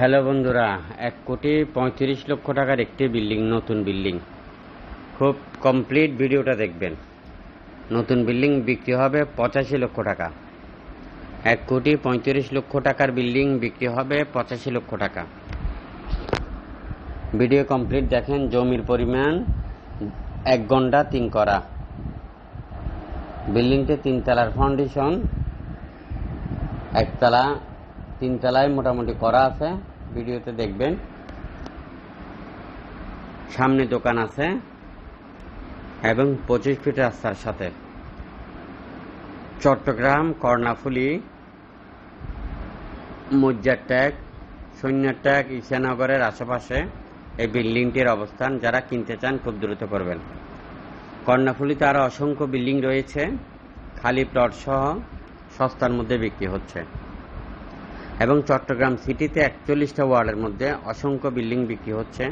Hello বন্ধুরা, এক কোটি পঁয়ত্রিশ লক্ষ টাকার একটি বিল্ডিং, নতুন বিল্ডিং। খুব কমপ্লিট ভিডিওটা দেখবেন। নতুন বিল্ডিং বিক্রি হবে পঁচাশি লক্ষ টাকা। এক কোটি পঁয়ত্রিশ লক্ষ টাকার বিল্ডিং বিক্রি হবে পঁচাশি লক্ষ টাকা। ভিডিও কমপ্লিট দেখেন, জমির পরিমাণ এক ঘণ্টা তিন করা। বিল্ডিংটি তিনতলার ফাউন্ডেশন একতলা, তিনতলায় মোটামুটি করা আছে। ভিডিওতে দেখবেন। সামনে দোকান আছে এবং পঁচিশ ফিট রাস্তার সাথে। চট্টগ্রাম, কর্ণাফুলি, মজ্জার ট্যাগ, সৈন্যর ট্যাগ, ঈশানগরের আশেপাশে এই বিল্ডিংটির অবস্থান যারা কিনতে চান খুব দ্রুত করবেন। কর্ণাফুলিতে আরও অসংখ্য বিল্ডিং রয়েছে, খালি প্লট সহ সস্তার মধ্যে বিক্রি হচ্ছে। এবং চট্টগ্রাম সিটিতে একচল্লিশটা ওয়ার্ডের মধ্যে অসংখ্য বিল্ডিং বিক্রি হচ্ছে।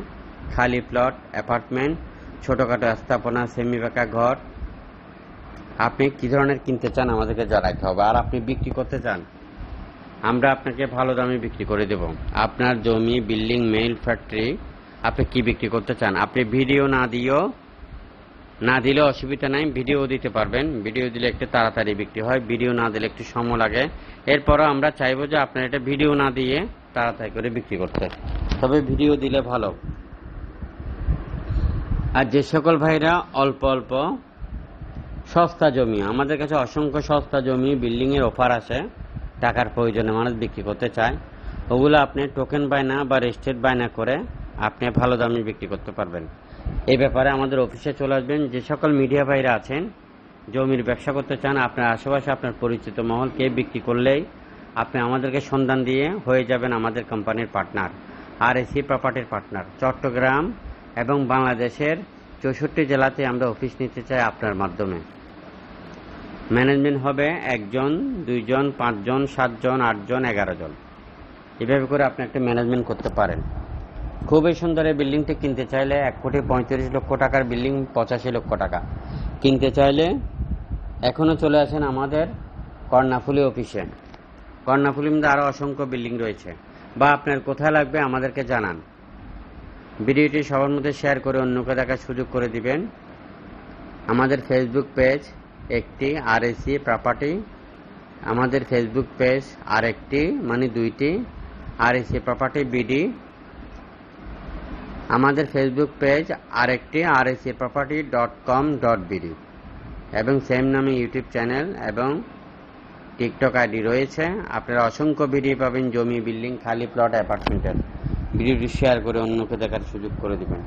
খালি প্লট, অ্যাপার্টমেন্ট, ছোটোখাটো স্থাপনা সেমি পাকা ঘর। আপনি কী ধরনের কিনতে চান আমাদেরকে জানাইতে হবে। আর আপনি বিক্রি করতে চান, আমরা আপনাকে ভালো দামে বিক্রি করে দেব। আপনার জমি, বিল্ডিং, মেইল, ফ্যাক্টরি, আপনি কি বিক্রি করতে চান? আপনি ভিডিও না দিয়েও না দিলে অসুবিধা নাই, ভিডিও দিতে পারবেন। ভিডিও দিলে একটু তাড়াতাড়ি বিক্রি হয়, ভিডিও না দিলে একটু সময় লাগে। এরপরও আমরা চাইব যে আপনার এটা ভিডিও না দিয়ে তাড়াতাড়ি করে বিক্রি করতে। তবে ভিডিও দিলে ভালো। আর যে সকল ভাইরা অল্প অল্প সস্তা জমি, আমাদের কাছে অসংখ্য সস্তা জমি, বিল্ডিংয়ের অফার আসে টাকার প্রয়োজনে মানুষ বিক্রি করতে চায়। ওগুলো আপনি টোকেন বায়না বা রেজিস্ট্রেট বায়না করে আপনি ভালো দামে বিক্রি করতে পারবেন। এই ব্যাপারে আমাদের অফিসে চলে আসবেন। যে সকল মিডিয়া ভাইরা আছেন, জমির ব্যবসা করতে চান, আপনার আশেপাশে আপনার পরিচিত মহলকে বিক্রি করলেই আপনি আমাদেরকে সন্ধান দিয়ে হয়ে যাবেন আমাদের কোম্পানির পার্টনার আর এসি প্রপার্টির পার্টনার। চট্টগ্রাম এবং বাংলাদেশের চৌষট্টি জেলাতে আমরা অফিস নিতে চাই আপনার মাধ্যমে। ম্যানেজমেন্ট হবে একজন, দুইজন, পাঁচজন, সাতজন, আটজন, এগারো জন। এভাবে করে আপনি একটা ম্যানেজমেন্ট করতে পারেন। খুবই সুন্দর এই বিল্ডিংটি কিনতে চাইলে এক কোটি পঁয়ত্রিশ লক্ষ টাকার বিল্ডিং, পঁচাশি লক্ষ টাকা। কিনতে চাইলে এখনও চলে আসেন আমাদের কর্ণাফুলি অফিসে। কর্ণাফুলির মধ্যে আরও অসংখ্য বিল্ডিং রয়েছে। বা আপনার কোথায় লাগবে আমাদেরকে জানান। ভিডিওটি সবার মধ্যে শেয়ার করে অন্যকে দেখার সুযোগ করে দিবেন। আমাদের ফেসবুক পেজ একটি আর এসি প্রপার্টি আমাদের ফেসবুক পেজ আর একটি মানে দুইটি আর এসি প্রপার্টি বিডি আমাদের ফেসবুক পেজ আরেকটি R AC property dot com dot BD এবং সেম নামে ইউটিউব চ্যানেল এবং টিকটক আইডি রয়েছে। আপনারা অসংখ্য ভিডিও পাবেন, জমি বিল্ডিং খালি প্লট অ্যাপার্টমেন্টের ভিডিওটি শেয়ার করে অন্যকে দেখার সুযোগ করে দেবেন।